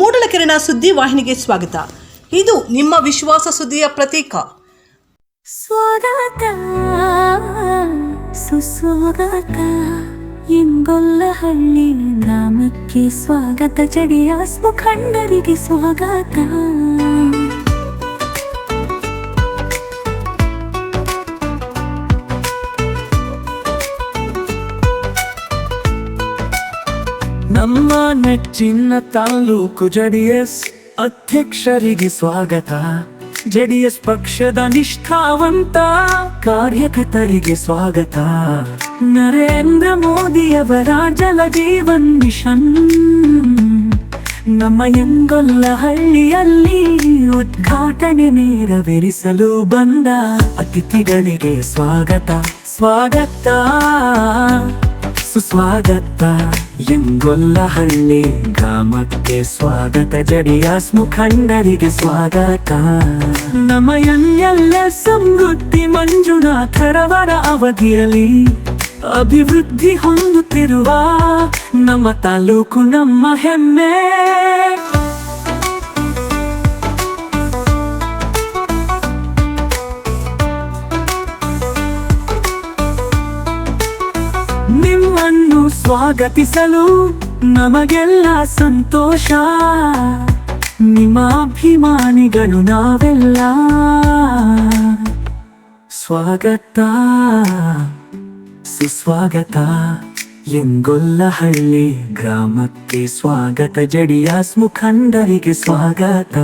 ಮೂಡಲಕೆರೆನ ಸುದ್ದಿ ವಾಹಿನಿಗೆ ಸ್ವಾಗತ. ಇದು ನಿಮ್ಮ ವಿಶ್ವಾಸ ಸುದ್ದಿಯ ಪ್ರತೀಕ. ಸ್ವಾಗತ ಸುಸ್ವಾಗತ ಇಂಗೊಲ್ಲಹಳ್ಳಿ ನಾಮಕ್ಕೆ ಸ್ವಾಗತ. ಜಡಿಯ ಮುಖಂಡರಿಗೆ ಸ್ವಾಗತ. ನಮ್ಮ ನೆಚ್ಚಿನ ತಾಲೂಕು ಜೆಡಿಎಸ್ ಅಧ್ಯಕ್ಷರಿಗೆ ಸ್ವಾಗತ. ಜೆಡಿಎಸ್ ಪಕ್ಷದ ನಿಷ್ಠಾವಂತ ಕಾರ್ಯಕರ್ತರಿಗೆ ಸ್ವಾಗತ. ನರೇಂದ್ರ ಮೋದಿಯವರ ಜಲ ಜೀವನ್ ಮಿಷನ್. ನಮ್ಮ ಎಂಗೊಲ್ಲ ಹಳ್ಳಿಯಲ್ಲಿ ಉದ್ಘಾಟನೆ ನೆರವೇರಿಸಲು ಬಂದ ಅತಿಥಿಗಳಿಗೆ ಸ್ವಾಗತ. ಸ್ವಾಗತ. ಸುಸ್ವಾಗತ. ಎಂಗೊಲ್ಲಹಳ್ಳಿ ಗ್ರಾಮಕ್ಕೆ ಸ್ವಾಗತ ಜಡಿಯಾಸ್ ಮುಖಂಡರಿಗೆ ಸ್ವಾಗತ. ನಮ್ಮ ಎಲ್ಲ ಸಮೃದ್ಧಿ ಮಂಜುನಾಥರವರ ಅವಧಿಯಲ್ಲಿ ಅಭಿವೃದ್ಧಿ ಹೊಂದುತ್ತಿರುವ ನಮ್ಮ ತಾಲೂಕು ನಮ್ಮ ಹೆಮ್ಮೆ. ಸ್ವಾಗತಿಸಲು ನಮಗೆಲ್ಲ ಸಂತೋಷ. ನಿಮ್ಮ ಅಭಿಮಾನಿಗಳು ನಾವೆಲ್ಲ ಸ್ವಾಗತ ಸುಸ್ವಾಗತ. ಎಂಗೊಲ್ಲಹಳ್ಳಿ ಗ್ರಾಮಕ್ಕೆ ಸ್ವಾಗತ ಜಡಿಯಾಸ್ ಮುಖಂಡರಿಗೆ ಸ್ವಾಗತ.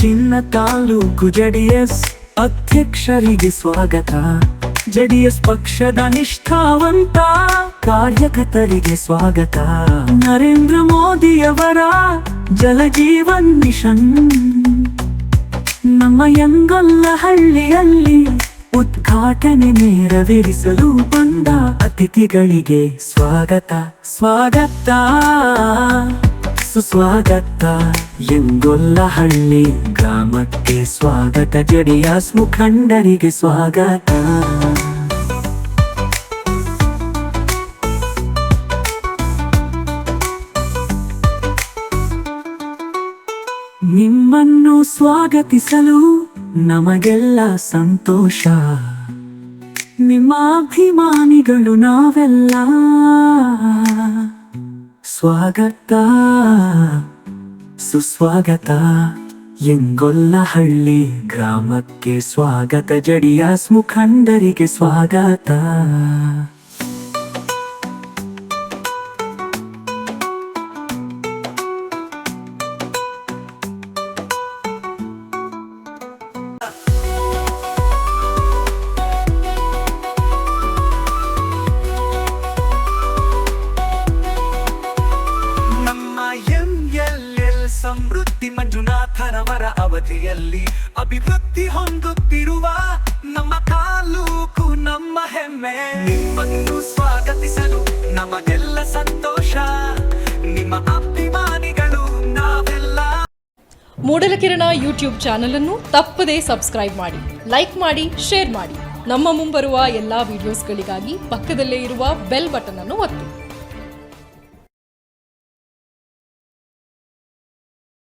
ನೆಚ್ಚಿನ ತಾಲೂಕು ಜೆಡಿಎಸ್ ಅಧ್ಯಕ್ಷರಿಗೆ ಸ್ವಾಗತ. ಜೆಡಿಎಸ್ ಪಕ್ಷದ ನಿಷ್ಠಾವಂತ ಕಾರ್ಯಕರ್ತರಿಗೆ ಸ್ವಾಗತ. ನರೇಂದ್ರ ಮೋದಿಯವರ ಜಲಜೀವನ್ ಮಿಷನ್. ನಮ್ಮ ಎಂಗೊಲ್ಲಹಳ್ಳಿಯಲ್ಲಿ ಉದ್ಘಾಟನೆ ನೆರವೇರಿಸಲು ಬಂದ ಅತಿಥಿಗಳಿಗೆ ಸ್ವಾಗತ. ಸ್ವಾಗತ. ಸುಸ್ವಾಗತ ಎಂಗೊಲ್ಲಹಳ್ಳಿ ಗ್ರಾಮಕ್ಕೆ ಸ್ವಾಗತ. ಜಡಿಯಾಸ್ ಮುಖಂಡರಿಗೆ ಸ್ವಾಗತ. ನಿಮ್ಮನ್ನು ಸ್ವಾಗತಿಸಲು ನಮಗೆಲ್ಲ ಸಂತೋಷ. ನಿಮ್ಮ ಅಭಿಮಾನಿಗಳು ನಾವೆಲ್ಲ. ಸ್ವಾಗತ ಸುಸ್ವಾಗತ. ಎಂಗೊಲ್ಲಹಳ್ಳಿ ಗ್ರಾಮಕ್ಕೆ ಸ್ವಾಗತ ಜಡಿಯಾಸ್ ಮುಖಂಡರಿಗೆ ಸ್ವಾಗತ. ಸಮೃದ್ಧಿ ಮಂಜುನಾಥನವರ ಅವಧಿಯಲ್ಲಿ ಅಭಿವೃದ್ಧಿ ಹೊಂದುತ್ತಿರುವ ನಮ್ಮ ತಾಲೂಕು, ನಮ್ಮ ಹೆಮ್ಮೆ. ನಿಮ್ಮನ್ನು ಸ್ವಾಗತಿಸಲು ನಮಗೆಲ್ಲ ಸಂತೋಷ. ನಿಮ್ಮ ಅಭಿಮಾನಿಗಳು ನಾವೆಲ್ಲ. ಮೂಡಲಕಿರಣ ಯೂಟ್ಯೂಬ್ ಚಾನೆಲ್ ಅನ್ನು ತಪ್ಪದೇ ಸಬ್ಸ್ಕ್ರೈಬ್ ಮಾಡಿ, ಲೈಕ್ ಮಾಡಿ, ಶೇರ್ ಮಾಡಿ. ನಮ್ಮ ಮುಂಬರುವ ಎಲ್ಲಾ ವಿಡಿಯೋಸ್ಗಳಿಗಾಗಿ ಪಕ್ಕದಲ್ಲೇ ಇರುವ ಬೆಲ್ ಬಟನ್ ಅನ್ನು ಒತ್ತಿ.